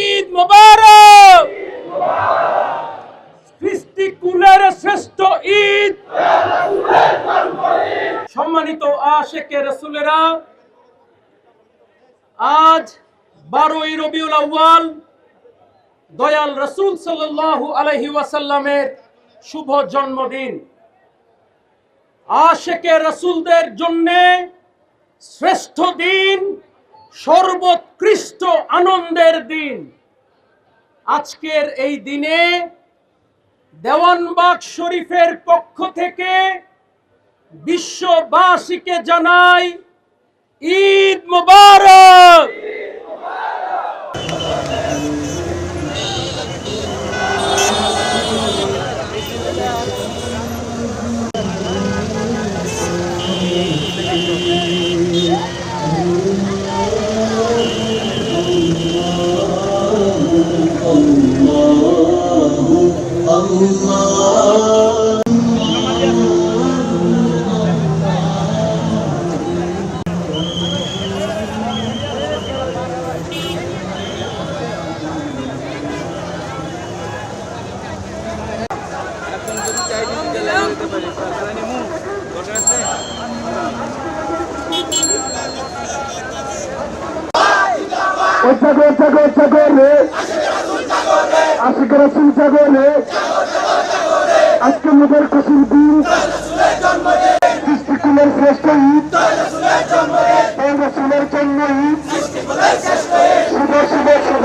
ঈদ মোবারক। সৃষ্টি কুলের শ্রেষ্ঠ ঈদ। সম্মানিত আশেকে রসুলেরা, আজ বারোই রবিউল আউ্বাল দয়াল রসুল সাল্লাহ আলহি ওয়াসাল্লামের শুভ জন্মদিন। আশেকে রসুলদের জন্যে শ্রেষ্ঠ দিন, সর্বোৎকৃষ্ট আনন্দের দিন। আজকের এই দিনে দেওয়ানবাগ শরীফের পক্ষ থেকে বিশ্ববাসীকে জানাই ঈদ মোবারক। জাগর জাগর জাগর রে আশিক রাসুল জাগর রে আজকে মোদের খুশির দিন সৃষ্টিকুলের শ্রেষ্ঠ ঈদ রসুলের জন্য ঈদ শুভ শুভ শুভ